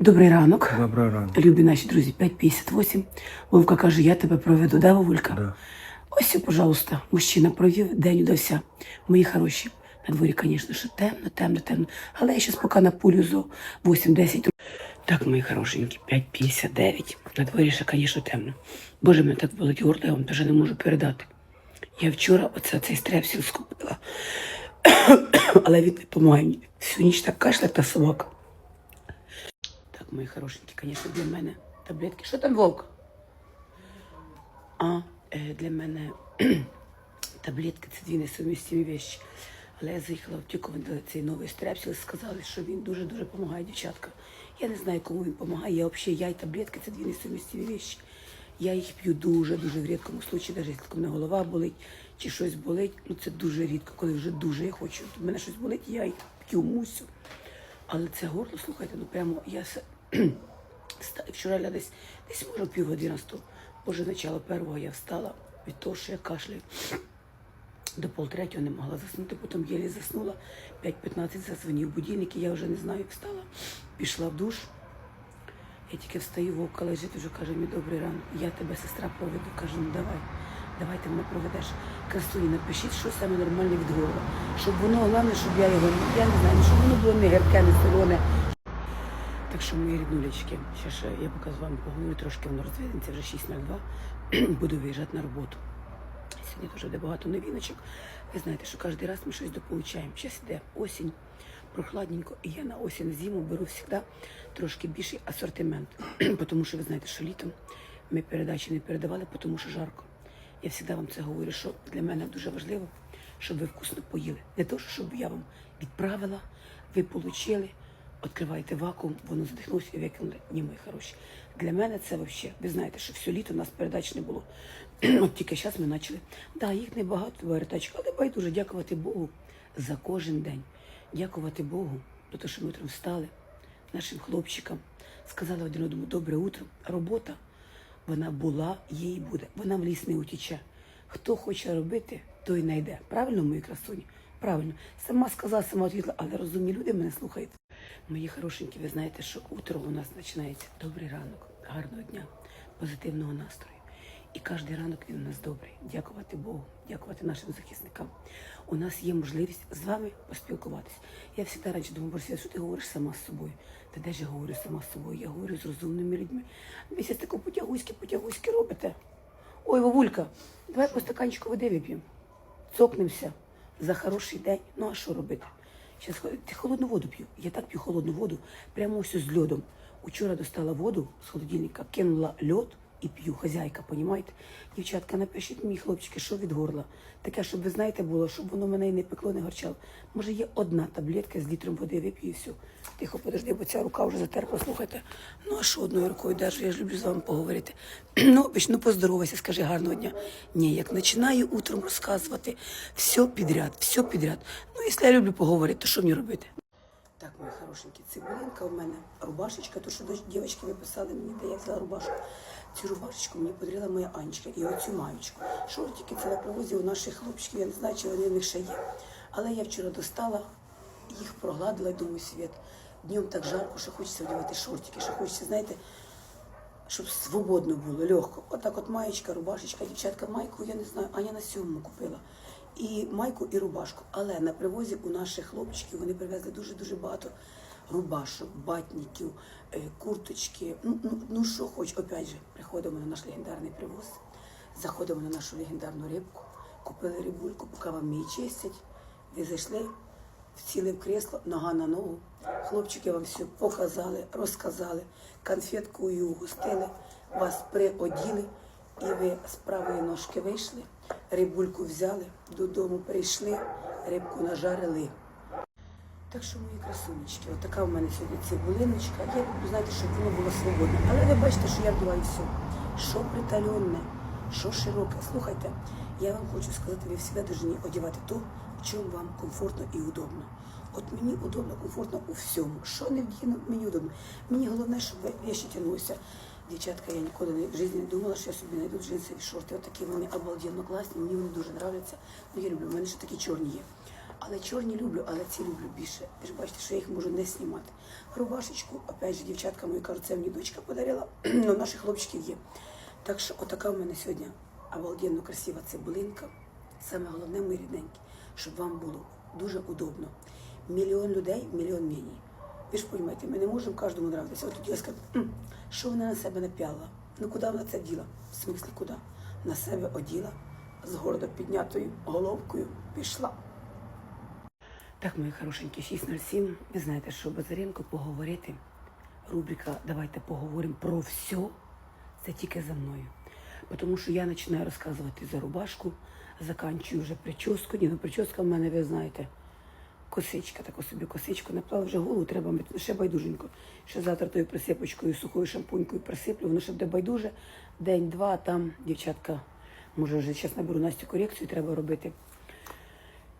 Добрий ранок. Доброго ранку. Любі наші друзі, 5.58. Вовка каже, я тебе проведу, да, Вовулька? Да. Ось, пожалуйста, мужчина провів, день удався. Мої хороші. На дворі, звісно, що темно, темно, темно. Але я зараз поки на пулю зо 8-10. Так, мої хорошенькі, 5.59. На дворі ще, звісно, темно. Боже, мене так болить горло, я вам теж не можу передати. Я вчора оце цей стрепсіл скупила. Але він не допомагає мені. Всю ніч так кашля та собака. Мої хорошенькі, звісно, для мене таблетки. Що там вовк? А е, для мене таблетки це дві несумістимі вещі. Але я заїхала в аптеку, дали цей новий стрепсіл, сказали, що він дуже-дуже допомагає дівчатка. Я не знаю, кому він допомагає. Я взагалі, я і таблетки це дві несумістимі вещі. Я їх п'ю дуже-дуже в рідкому случаї, навіть якщо мене голова болить чи щось болить. Ну це дуже рідко, коли вже дуже я хочу. У мене щось болить, я їх п'ю, мусю. Але це горло, слухайте, ну прямо я Вчора я десь, десь може пів одинадцятого, може начало первого я встала від того, що я кашляю. До полтретього не могла заснути, потім єлі заснула. 5.15 зазвонив будильник, і я вже не знаю, встала. Пішла в душ. Я тільки встаю, вовка лежить, вже каже, мій добрий ранок. Я тебе, сестра, проведу. Каже, ну давай, давай ти мене проведеш. Красуні, напишіть, що саме нормальне від горла. Щоб воно, головне, щоб я його, я не знаю, щоб воно було не гірке, не солене. Так що, мої ріднулечки, ще ж я поки з вами поговорю, трошки воно розвидеться, вже 6.02, буду виїжджати на роботу. Сьогодні дуже буде багато новіночок. Ви знаєте, що кожен раз ми щось дополучаємо. Зараз йде осінь, прохладненько, і я на осінь зиму беру завжди трошки більший асортимент. тому що ви знаєте, що літом ми передачі не передавали, тому що жарко. Я завжди вам це говорю, що для мене дуже важливо, щоб ви вкусно поїли. Не то, щоб я вам відправила, ви отримали, відкриваєте вакуум, воно задихнулося і викинули. Ні, мої хороші. Для мене це взагалі, ви знаєте, що все літо у нас передач не було. От тільки зараз ми почали. Так, да, їх небагато передач, але байдуже дякувати Богу за кожен день. Дякувати Богу за те, що ми утром встали, нашим хлопчикам, сказали один одному добре утро. Робота вона була, і буде. Вона в ліс не утіче. Хто хоче робити, той знайде. Правильно, мої красуні? Правильно. Сама сказала, сама відповіла, але розумні люди мене слухають. Мої хорошенькі, ви знаєте, що утро у нас починається. Добрий ранок, гарного дня, позитивного настрою. І кожен ранок він у нас добрий. Дякувати Богу, дякувати нашим захисникам. У нас є можливість з вами поспілкуватись. Я завжди раніше думала, Борисія, що ти говориш сама з собою? Та де ж я говорю сама з собою? Я говорю з розумними людьми. Ви зараз тако потягуськи, потягуськи робите. Ой, Вовулька, давай по стаканчику води вип'ємо. Цокнемося за хороший день. Ну а що робити? Зараз ти холодну воду п'ю. Я так п'ю холодну воду, прямо ось з льодом. Учора достала воду з холодильника, кинула льод і п'ю. Хазяйка, понімаєте? Дівчатка, напишіть мені, хлопчики, що від горла. Таке, щоб ви знаєте, було, щоб воно мене і не пекло, не горчало. Може, є одна таблетка з літром води, вип'ю і все. Тихо, подожди, бо ця рука вже затерпла, слухайте. Ну а що одною рукою держу? Я ж люблю з вами поговорити. Ну, обіч, ну поздоровайся, скажи гарного дня. Ні, як починаю утром розказувати все підряд, все підряд. Ну, якщо я люблю поговорити, то що мені робити? Так, мої хорошенькі, цибулинка у мене, рубашечка, то що дівчатки виписали мені, де я взяла рубашку. Цю рубашечку мені подарила моя Анечка і оцю маєчку. Шортики це на привозі у наших хлопчиків, я не знаю, чи вони в них ще є. Але я вчора достала, їх прогладила думаю, світ. Днем так жарко, що хочеться вдівати шортики, що хочеться, знаєте, щоб свободно було, легко. Отак от маєчка, рубашечка, дівчатка, майку, я не знаю, Аня на сьомому купила. І майку, і рубашку. Але на привозі у наших хлопчиків вони привезли дуже-дуже багато рубашок, батників, е, курточки. Ну, ну, ну що хоч, опять же, приходимо на наш легендарний привоз, заходимо на нашу легендарну рибку, купили рибульку, поки вам її чистять. Ви зайшли, сіли в кресло, нога на ногу. Хлопчики вам все показали, розказали, конфеткою угостили, вас приоділи, і ви з правої ножки вийшли, рибульку взяли, додому прийшли, рибку нажарили. Так що, мої красунечки, отака в мене сьогодні цибулиночка. Я люблю, знаєте, щоб воно було свободне. Але ви бачите, що я вдіваю все. Що притальонне, що широке. Слухайте, я вам хочу сказати, ви завжди повинні одягати то, в чому вам комфортно і удобно. От мені удобно, комфортно у всьому. Що не вдіну, мені удобно. Мені головне, щоб вещі тягнулися. Дівчатка, я ніколи в житті не думала, що я собі знайду джинсові шорти. От такі вони обалденно класні, мені вони дуже нравляться. Ну, я люблю, в мене ще такі чорні є. Але чорні люблю, але ці люблю більше. Ви ж бачите, що я їх можу не знімати. Рубашечку, опять же, дівчатка мої кажуть, це мені дочка подарила, але наших хлопчиків є. Так що отака в мене сьогодні обалденно красива цибулинка. Саме головне, мої рідненькі, щоб вам було дуже удобно. Мільйон людей, мільйон мнень. Ви ж розумієте, ми не можемо кожному нравитися. От тоді я скажу, що вона на себе напяла? Ну куди вона це діла? В смислі, куди? На себе оділа, з гордо піднятою головкою пішла. Так, мої хорошенькі, 6.07. Ви знаєте, що Базаренко поговорити. Рубрика Давайте поговоримо про все. Це тільки за мною. Тому що я починаю розказувати за рубашку, заканчую вже прическу. Ні, ну прическа в мене, ви знаєте, косичка, таку собі косичку. Наплала вже голову, треба. Ну, ще байдуженько. Ще завтра тою присипочкою, сухою шампунькою присиплю, воно ще буде байдуже. День-два, там дівчатка, може вже зараз наберу Настю корекцію, треба робити.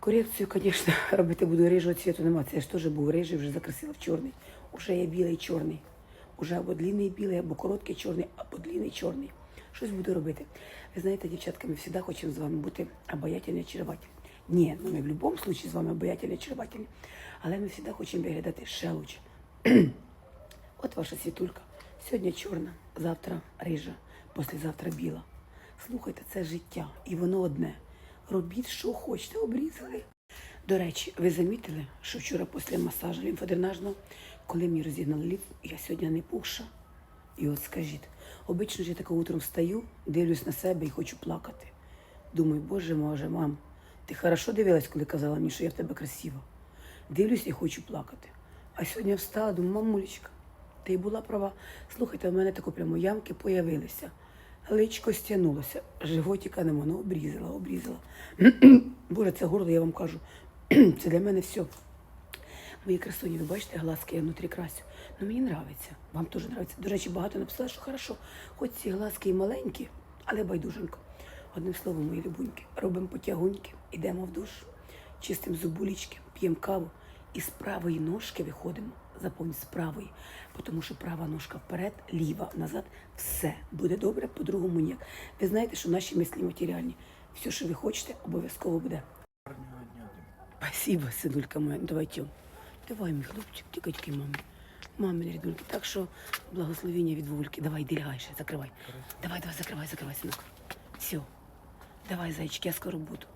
Корекцію, звісно, робити буду рижого цвіту нема. Це ж теж був рижий, вже закрасила в чорний. Уже є білий чорний. Уже або длинний білий, або короткий чорний, або длинний чорний. Щось буду робити. Ви знаєте, дівчатка, ми завжди хочемо з вами бути обаятельні, очаровательні. Ні, ну ми в будь-якому випадку з вами обаятельні, очаровательні. Але ми завжди хочемо виглядати ще лучше. От ваша світулька. Сьогодні чорна, завтра рижа, післязавтра біла. Слухайте, це життя, і воно одне. Робіть, що хочете, обрізали. До речі, ви замітили, що вчора після масажу лімфодренажного, коли мені розігнали ліф, я сьогодні не пухша. І от скажіть, обично ж я тако утром встаю, дивлюсь на себе і хочу плакати. Думаю, боже може, мам, ти хорошо дивилась, коли казала мені, що я в тебе красива. Дивлюсь і хочу плакати. А сьогодні встала, думаю, мамулечка, ти була права. Слухайте, в мене тако прямо ямки появилися. Личко стягнулося, животика нема, ну обрізала, обрізала. Боже, це горло, я вам кажу. Це для мене все. Мої красуні, ви бачите, глазки я внутрі красю. Ну мені нравиться. Вам теж нравиться. До речі, багато написали, що хорошо. Хоч ці глазки і маленькі, але байдуженько. Одним словом, мої любуньки, робимо потягуньки, йдемо в душ, чистимо зубулічки, п'ємо каву і з правої ножки виходимо. Запомніть, з правої, тому що права ножка вперед, ліва назад, все буде добре, по-другому ніяк. Ви знаєте, що наші мислі матеріальні. Все, що ви хочете, обов'язково буде. Спасибо, синулька моя. Ну, Давай, Тьом. Давай, мій хлопчик, тікай мамі. Мамі, рідульки. Так що благословення від Вульки. Давай, йди закривай. Давай, давай, закривай, закривай, синок. Все. Давай, зайчик, я скоро буду.